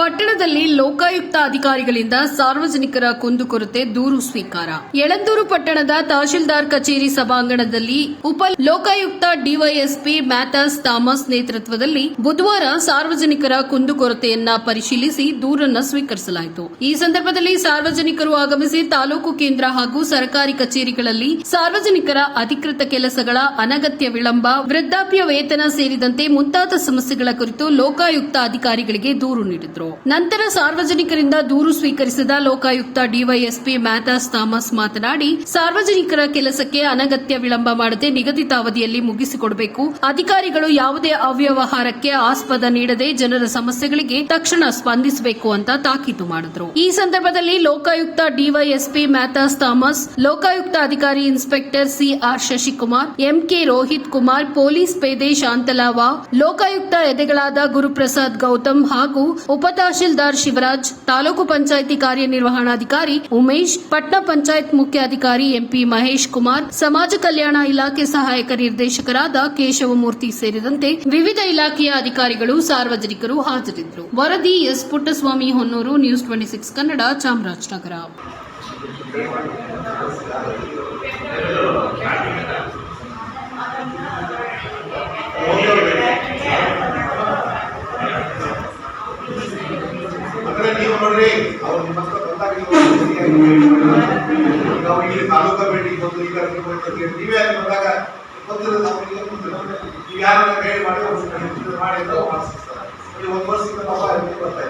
ಪಟ್ಟಣದಲ್ಲಿ ಲೋಕಾಯುಕ್ತ ಅಧಿಕಾರಿಗಳಿಂದ ಸಾರ್ವಜನಿಕರ ಕುಂದುಕೊರತೆ ದೂರು ಸ್ವೀಕಾರ. ಯಳಂದೂರು ಪಟ್ಟಣದ ತಹಶೀಲ್ದಾರ್ ಕಚೇರಿ ಸಭಾಂಗಣದಲ್ಲಿ ಉಪ ಲೋಕಾಯುಕ್ತ ಡಿವೈಎಸ್ಪಿ ಮ್ಯಾಥಸ್ ಥಾಮಸ್ ನೇತೃತ್ವದಲ್ಲಿ ಬುಧವಾರ ಸಾರ್ವಜನಿಕರ ಕುಂದುಕೊರತೆಯನ್ನ ಪರಿಶೀಲಿಸಿ ದೂರನ್ನು ಸ್ವೀಕರಿಸಲಾಯಿತು. ಈ ಸಂದರ್ಭದಲ್ಲಿ ಸಾರ್ವಜನಿಕರು ಆಗಮಿಸಿ ತಾಲೂಕು ಕೇಂದ್ರ ಹಾಗೂ ಸರ್ಕಾರಿ ಕಚೇರಿಗಳಲ್ಲಿ ಸಾರ್ವಜನಿಕರ ಅಧಿಕೃತ ಕೆಲಸಗಳ ಅನಗತ್ಯ ವಿಳಂಬ, ವೃದ್ಧಾಪ್ಯ ವೇತನ ಸೇರಿದಂತೆ ಮುಂತಾದ ಸಮಸ್ಯೆಗಳ ಕುರಿತು ಲೋಕಾಯುಕ್ತ ಅಧಿಕಾರಿಗಳಿಗೆ ದೂರು ನೀಡಿದರು. ನಂತರ ಸಾರ್ವಜನಿಕರಿಂದ ದೂರು ಸ್ವೀಕರಿಸಿದ ಲೋಕಾಯುಕ್ತ ಡಿವೈಎಸ್ಪಿ ಮ್ಯಾಥಾಸ್ ಥಾಮಸ್ ಮಾತನಾಡಿ, ಸಾರ್ವಜನಿಕರ ಕೆಲಸಕ್ಕೆ ಅನಗತ್ಯ ವಿಳಂಬ ಮಾಡದೆ ನಿಗದಿತ ಅವಧಿಯಲ್ಲಿ ಮುಗಿಸಿಕೊಡಬೇಕು. ಅಧಿಕಾರಿಗಳು ಯಾವುದೇ ಅವ್ಯವಹಾರಕ್ಕೆ ಆಸ್ಪದ ನೀಡದೆ ಜನರ ಸಮಸ್ಯೆಗಳಿಗೆ ತಕ್ಷಣ ಸ್ಪಂದಿಸಬೇಕು ಅಂತ ತಾಕೀತು ಮಾಡಿದ್ರು. ಈ ಸಂದರ್ಭದಲ್ಲಿ Lokayukta DYSP Mathias Thomas, Lokayukta ಅಧಿಕಾರಿ inspector CR Shashikumar, MK Rohit Kumar, police ಪೇದೆ ಶಾಂತಲಾವಾ ಲೋಕಾಯುಕ್ತ ಎದೆಗಳಾದ ಗುರುಪ್ರಸಾದ್ ಗೌತಮ್ ಹಾಗೂ ಉಪ ತಹಶೀಲ್ದಾರ್ ಶಿವರಾಜ್, ತಾಲೂಕು ಪಂಚಾಯಿತಿ ಕಾರ್ಯನಿರ್ವಹಣಾಧಿಕಾರಿ ಉಮೇಶ್, ಪಟ್ನಾ ಪಂಚಾಯತ್ ಮುಖ್ಯಾಧಿಕಾರಿ ಎಂಪಿ ಮಹೇಶ್ ಕುಮಾರ್, ಸಮಾಜ ಕಲ್ಯಾಣ ಇಲಾಖೆ ಸಹಾಯಕ ನಿರ್ದೇಶಕರಾದ ಕೇಶವಮೂರ್ತಿ ಸೇರಿದಂತೆ ವಿವಿಧ ಇಲಾಖೆಯ ಅಧಿಕಾರಿಗಳು ಸಾರ್ವಜನಿಕರು ಹಾಜರಿದ್ದರು. ವರದಿ S Puttaswamy Honnur, news twenty six Kannada, Chamarajanagar. ಅಂದ್ರೆ ನೀವು ಇಲ್ಲಿ ತಾಲೂಕಾ ಭೇಟಿ ಬಂದು ಈಗ ನೀವು ಅಲ್ಲಿ ಬಂದಾಗ ಗೊತ್ತಿಲ್ಲ. ನೀವು ಯಾರನ್ನ ಗೈಡ್ ಮಾಡಿ ಮಾಡಿ ಅಂತ ಬರ್ತಾ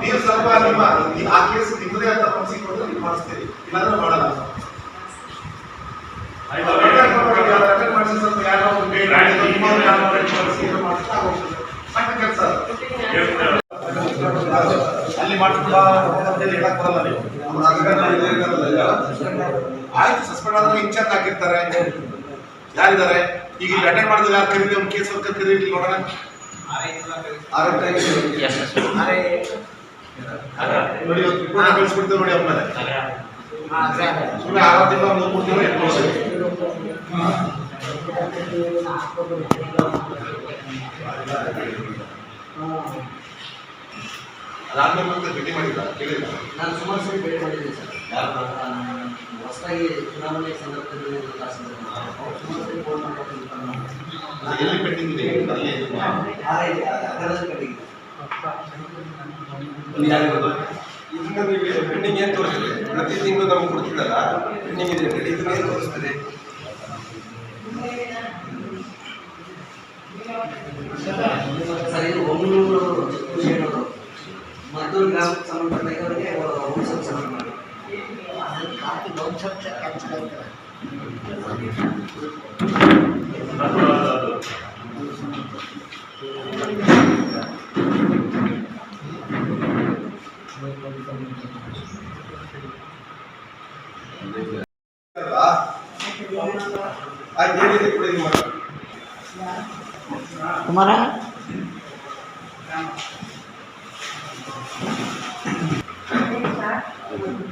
ನೀವು ಸ್ವಲ್ಪ ನಿಮ್ಮ ಆ ಕೇಸ್ ನಿಮ್ಮದೇ ಅಂತ ಮನಸ್ಸಿಗೆ ನೀವು ಮಾಡಿಸ್ತೀರಿ ಇಲ್ಲಾಂದ್ರೆ ಮಾಡಲ್ಲ ಯಾರೋ ಯಾರೋ ಅಲ್ಲಿ ಮಾಡ್ತಾ ಹೇಳಕ್ ಬರಲ್ಲ ನೀವು ಆಯ್ತು ಸಸ್ಪೆಂಡ್ ಆದ್ರೆ ಇನ್ಚಾರ್ಜ್ ಹಾಕಿರ್ತಾರೆ. ಯಾರಿದ್ದಾರೆ? ಈಗ ಇಲ್ಲಿ ಅಟೆಂಡ್ ಮಾಡಿದ್ರೆ ಯಾರು ಕರೀರಿ? ಅವ್ನು ಕೇಸ್ ವರ್ಕರ್ ಕರೀರಿ ನೋಡೋಣ. ನೋಡಿ ಇವತ್ತು ರಿಪೋರ್ಟ್ ಕಳಿಸ್ಬಿಡ್ತೇವೆ ನೋಡಿ ಅವ್ರ ಮೇಲೆ. ಸುಮ್ಮನೆ ಆರು ತಿಂಗಳು ಮೂರು ಮೂರು ತಿಂಗಳು ಇಟ್ಕೊಳ್ಳಿ ಅದಾದ್ಮೇಲೆ ಮತ್ತೆ ಭೇಟಿ ಮಾಡಿಲ್ಲ ಕೇಳಿಲ್ಲ. ನಾನು ಸುಮಾರು ಸರಿ ಭೇಟಿ ಮಾಡಿದ್ದೀನಿ ಸರ್. ಹೊಸದಾಗಿ ಚುನಾವಣೆ ಸಂದರ್ಭದಲ್ಲಿ ಸುಮಾರು ಸರಿ ಫೋನ್ ಮಾಡ್ಕೊಂಡು ಅದು ಎಲ್ಲಿ ಪೆಂಡಿಂಗ್ ಇದೆ? ಅಲ್ಲಿ ಇದನ್ನ ನೀವು ಪೆಂಡಿಂಗ್ ಏನು ತೋರಿಸಿದೆ ಪ್ರತಿ ತಿಂಗಳು ನಾವು ಕೊಡ್ತಿದ್ದಲ್ಲ ಪೆಂಡಿಂಗ್ ಇದೆ ಇದನ್ನ ಏನು ತೋರಿಸ್ತದೆ ಸರ್ ಒಂದು ಗ್ರಾಮಕ್ಕೆ ಸಂಬಂಧಪಟ್ಟವರಿಗೆ ಉತ್ಸವ ಸಂಬಂಧ ಮಾಡಿ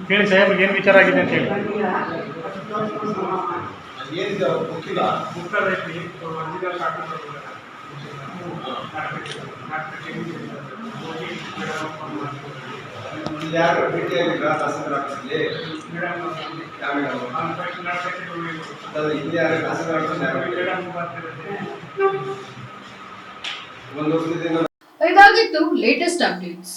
ಹೇಳಿ ಸಾಹೇಬ್ರಿಗೆ ಏನು ವಿಚಾರ ಆಗಿದೆ ಅಂತ ಹೇಳಿ ಯಾರು ಭೇಟಿಯಾಗಿಲ್ಲ ತಹಸೀಲ್ದಾರ್ ಆಫೀಸಲ್ಲಿ ಇಲ್ಲಿ ಯಾರು ತಹಸೀಲ್ದಾರ್? ಒಂದು ಇದಾಗಿತ್ತು ಲೇಟೆಸ್ಟ್ ಅಪ್ಡೇಟ್ಸ್